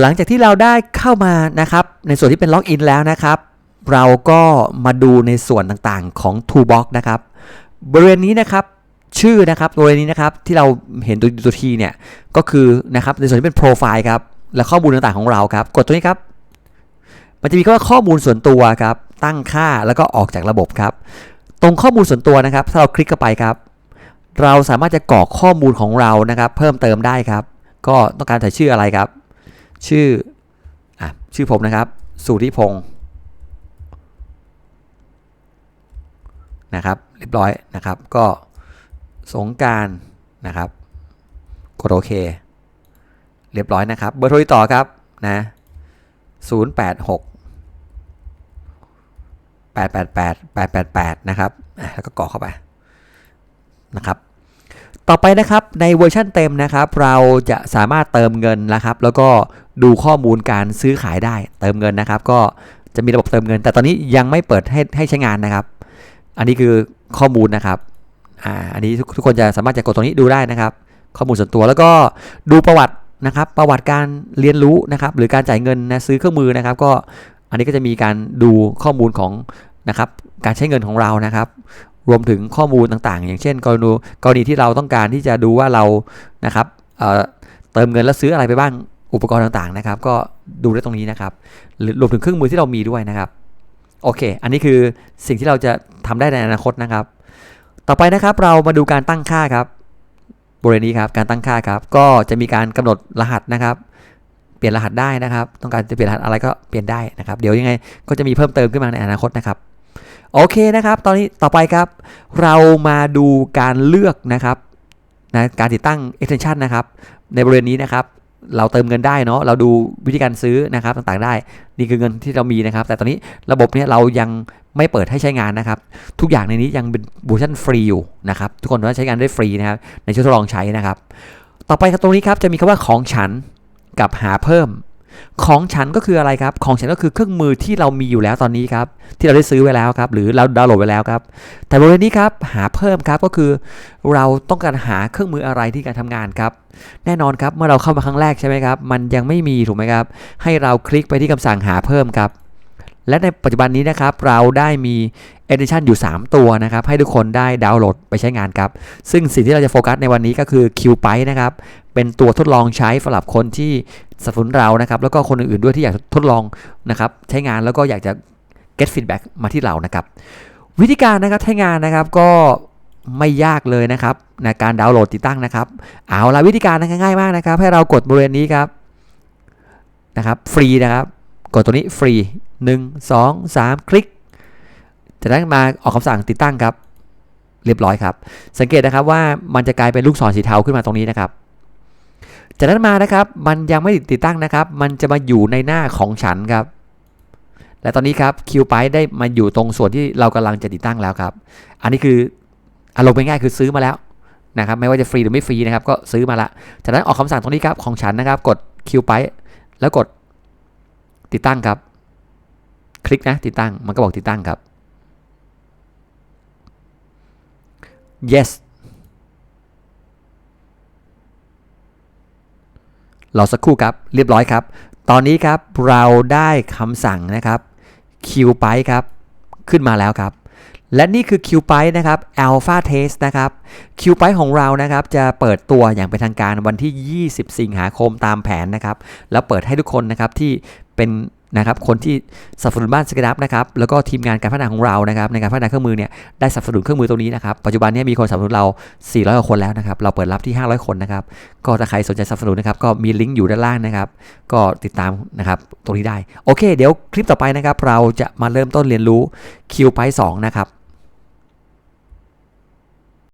หลังจากที่เราได้เข้ามานะครับ ในส่วนที่เป็นล็อกอินแล้วนะครับ เราก็มาดูในส่วนต่างๆของ Toolbox นะครับ บริเวณนี้นะครับชื่อนะครับบริเวณนี้นะครับที่เราเห็นตัวตัวทีเนี่ยก็คือนะครับในส่วนที่เป็นโปรไฟล์ครับและข้อมูลต่างๆของเราครับ กดตัวนี้ครับ มันจะมีคำว่าข้อมูลส่วนตัวครับ ตั้งค่าแล้วก็ออกจากระบบครับ ตรงข้อมูลส่วนตัวนะครับ ถ้าเราคลิกเข้าไปครับ เราสามารถจะกรอกข้อมูลของเรานะครับ เพิ่มเติมได้ครับ ก็ต้องการใส่ชื่ออะไรครับ ชื่ออะชื่อผมนะครับสุริพงศ์นะครับเรียบร้อยนะครับก็สงการนะครับกดโอเค เรียบร้อยนะครับ เบอร์โทรติดต่อครับนะ086 888 888 นะครับแล้วก็กรอกเข้าไปนะครับ ต่อไปนะครับในเวอร์ชันเต็มนะครับเราจะสามารถเติมเงินนะครับแล้วก็ดูข้อมูลการซื้อขายได้ เติมเงินนะครับ ก็จะมีระบบเติมเงิน แต่ตอนนี้ยังไม่เปิดให้ให้ใช้งานนะครับ อันนี้คือข้อมูลนะครับอ่าอันนี้ทุกทุกคนจะสามารถจะกดตรงนี้ดูได้นะครับ ข้อมูลส่วนตัวแล้วก็ดูประวัตินะครับประวัติการเรียนรู้นะครับหรือการจ่ายเงินนะซื้อเครื่องมือนะครับ ก็อันนี้ก็จะมีการดูข้อมูลของนะครับการใช้เงินของเรานะครับ รวมถึงข้อมูลต่างๆ อย่างเช่น กรณีกรณีที่เราต้องการที่จะดูว่าเรานะครับเเติมเงินแล้วซื้ออะไรไปบ้างอุปกรณ์ต่างๆนะครับ ก็ดูได้ตรงนี้นะครับรวมถึงเครื่องมือที่เรามีด้วยนะครับโอเค อันนี้คือสิ่งที่เราจะทำได้ในอนาคตนะครับ ต่อไปนะครับเรามาดูการตั้งค่าครับบริเวณนี้ครับการตั้งค่าครับ ก็จะมีการกำหนดรหัสนะครับ เปลี่ยนรหัสได้นะครับ ต้องการจะเปลี่ยนรหัสอะไรก็เปลี่ยนได้นะครับ เดี๋ยวยังไงก็จะมีเพิ่มเติมขึ้นมาในอนาคตนะครับ โอเคนะครับ ตอนนี้ต่อไปครับ เรามาดูการเลือกนะครับนะการติดตั้ง extension นะครับ ในบริเวณนี้นะครับ เราเติมเงินได้เนาะเราดูวิธีการซื้อนะครับต่างๆได้ นี่คือเงินที่เรามีนะครับ แต่ตอนนี้ระบบเนี้ยเรายังไม่เปิดให้ใช้งานนะครับ ทุกอย่างในนี้ยังเป็นเวอร์ชันฟรีอยู่นะครับ ทุกคนสามารถใช้งานได้ฟรีนะครับในช่วงทดลองใช้นะครับ ต่อไปครับตรงนี้ครับจะมีคำว่าของฉันกับหาเพิ่ม ของฉันก็คืออะไรครับ ของฉันก็คือเครื่องมือที่เรามีอยู่แล้วตอนนี้ครับ ที่เราได้ซื้อไว้แล้วครับ หรือเราดาวน์โหลดไว้แล้วครับ แต่บริเวณนี้ครับหาเพิ่มครับก็คือ เราต้องการหาเครื่องมืออะไรที่การทำงานครับ แน่นอนครับเมื่อเราเข้ามาครั้งแรกใช่ไหมครับ มันยังไม่มีถูกไหมครับ ให้เราคลิกไปที่คำสั่งหาเพิ่มครับ และในปัจจุบันนี้นะครับเราได้มี Edition อยู่ 3 ตัวนะครับ ให้ทุกคนได้ดาวน์โหลดไปใช้งานครับ ซึ่งสิ่งที่เราจะโฟกัสในวันนี้ก็คือ q p y นะครับ เป็นตัวทดลองใช้สำหรับคนที่สนับสนุนเรานะครับ แล้วก็คนอื่นๆด้วยที่อยากทดลองนะครับ ใช้งานแล้วก็อยากจะ get feedback มาที่เรานะครับ วิธีการนะครับใช้งานนะครับก็ไม่ยากเลยนะครับในการดาวน์โหลดติดตั้งนะครับ เอาละวิธีการง่ายมากนะครับ ให้เรากดบริเวณนี้ครับนะครับ ฟรีนะครับ กดตัวนี้ฟรี 1 2 3 คลิกจากนั้นมาออกคำสั่งติดตั้งครับ เรียบร้อยครับ สังเกตนะครับว่ามันจะกลายเป็นลูกศรสีเทาขึ้นมาตรงนี้นะครับ จากนั้นมานะครับมันยังไม่ติดตั้งนะครับ มันจะมาอยู่ในหน้าของฉันครับ และตอนนี้ครับคิวไปได้มาอยู่ตรงส่วนที่เรากำลังจะติดตั้งแล้วครับ อันนี้คืออารมณ์ง่ายๆคือซื้อมาแล้วนะครับไม่ว่าจะฟรีหรือไม่ฟรีนะครับก็ซื้อมาละจากนั้นออกคำสั่งตรงนี้ครับของฉันนะครับ กดคิวไปแล้วกดติดตั้งครับ คลิกนะติดตั้งมันก็บอกติดตั้งครับ yes รอสักครู่ครับ เรียบร้อยครับ ตอนนี้ครับเราได้คำสั่งนะครับ q p y ครับ ขึ้นมาแล้วครับ และนี่คือ q p y นะครับ Alpha Test นะครับ q p y ของเรานะครับ จะเปิดตัวอย่างเป็นทางการวันที่ 20 สิงหาคมตามแผนนะครับ แล้วเปิดให้ทุกคนนะครับที่เป็น นะครับคนที่สนับสนุนบ้านสกดับนะครับแล้วก็ทีมงานการพัฒนาของเรานะครับในการพัฒนาเครื่องมือเนี่ยได้สนับสนุนเครื่องมือตรงนี้นะครับปัจจุบันนี้มีคนสนับสนุนเรา 400กว่าคนแล้วนะครับเราเปิดรับที่ 500 คนนะครับก็ถ้าใครสนใจสนับสนุนนะครับก็มีลิงก์อยู่ด้านล่างนะครับก็ติดตามนะครับตรงนี้ได้โอเค เดี๋ยวคลิปต่อไปนะครับเราจะมาเริ่มต้นเรียนรู้ q p y 2นะครับ